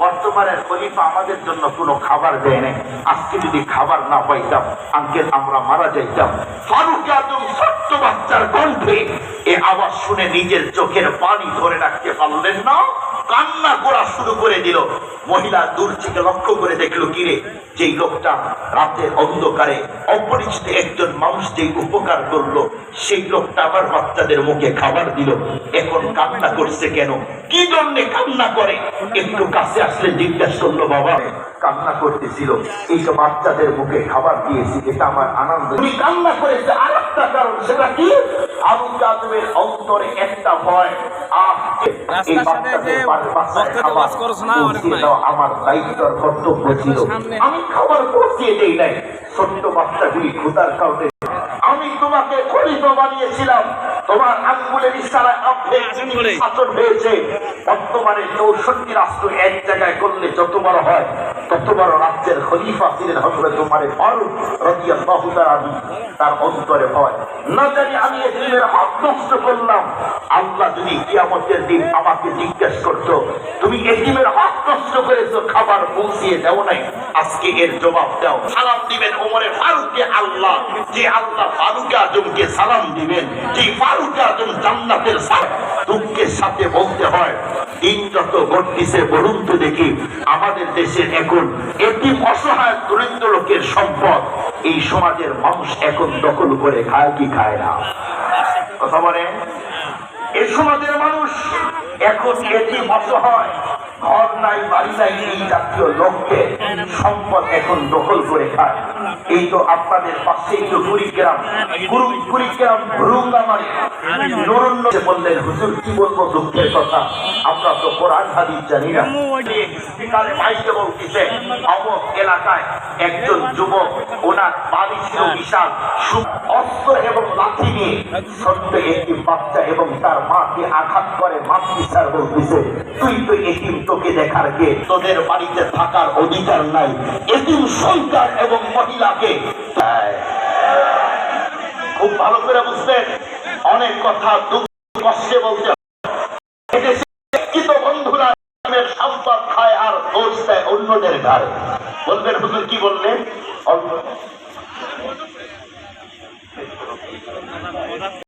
বর্তমানের খলিফা আমাদের জন্য কোনো খাবার দেয় নাই। আজকে যদি খাবার না পাইতাম, আঙ্কেল, আমরা মারা যাইতাম। ফারুক আজম ছোট্ট বাচ্চার কণ্ঠে এ আওয়াজ শুনে নিজের চোখের পানি ধরে রাখতে পারলেন না। কান্না করা শুরু করে দিল। মহিলা দূর থেকে লক্ষ্য করে দেখল, কিরে যে লোকটা রাতের অন্ধকারে অপরিচিত একজন মানুষ যে উপকার করল, সেই লোকটা আবার বাচ্চাদের মুখে খাবার দিল। এখন কান্না করছে কেন? কি জন্যে কান্না করে? একটু কাছে আসলে জিজ্ঞাসা করল, বাবা কান্না করতেছিল। এইসব বাচ্চাদের মুখে খাবার দিয়েছি এটা আমার আনন্দ। তুমি কান্না করেছে আর একটা কারণ সেটা কি? আবু কাজমের অন্তরে একটা ভয়। আহ এই রাস্তার সাথে বাচ্চাদের যে বাচ্চাদের ভক্তদের খাবার ওয়াজ করছ না, অনেক পৌঁছিয়ে নাই। দেওয়া আমার দায়িত্বর কর্তব্য ছিল। আমি খাবার পৌঁছিয়ে দেই নাই। ছোট্ট বাচ্চাগুলি ক্ষুদার কারণে। আমি তোমাকে খলিফা বানিয়েছিলাম। তোমার আঙ্গুলের ইশারায় শাসন হয়েছে। বর্তমানে চৌষট্টি রাষ্ট্র এক জায়গায় করলে যত বড় হয় তত বড় রাজ্যের খলিফা ছিলেন হজরত উমারে ফারুক রাদিয়াল্লাহু তাআলা। তার অন্তরে হয় না জানি আমি এতিমের হক নষ্ট করলাম আল্লাহ যদি কিয়ামতের দিন আমাকে জিজ্ঞেস করতো তুমি এতিমের হক নষ্ট করেছ, খাবার পৌঁছিয়ে দাও নাই। আজকে এর জবাব দাও। সালাম দিবেন ওমরে ফারুককে আল্লাহ। যে আল্লাহ ফারুক আজমকে সালাম দিবেন, যে ফারুক আজম জান্নাতের দুঃখের সাথে বলতে হয়, দিন যত ঘটতিছে বলুন তো দেখি, আমাদের দেশের এখন একটি অসহায় দরিদ্র লোকের সম্পদ, এই সমাজের মানুষ এখন দখল করে খায় কি খায় না? কথা বলে এই সমাজের মানুষ ঘর নাই বাড়ি নাই এই জাতীয় লোককে সম্পদ এখন দখল করে খায়। এই তো আপনাদের কুড়িগ্রাম। গুরু কুড়িগ্রাম রুঙ্গামারি বললেন, হুজুর, কি বলব দুঃখের কথা? আমরা তো কোরআন, হাদিস জানি না। বিকালে অমক এলাকায় একজন যুবক, ওনার বাড়ি ছিল বিশাল। অস্ত্র এবং লাঠি নিয়ে ছোট্ট একটি বাচ্চা এবং তার মাকে আঘাত করে মাতৃ বলতেছে তুই তো এটিম তোকে দেখার কে তোদের বাড়িতে থাকার অধিকার নাই। এটিম সন্তান এবং মহিলাকে লাগে। খুব ভালো করে বুঝবেন। অনেক কথা দুঃখ, কষ্টে বলতে সম্পদ খায় আর দোষ দেয় অন্যদের ঘরে বলবেন, হুজুর কি বললেন?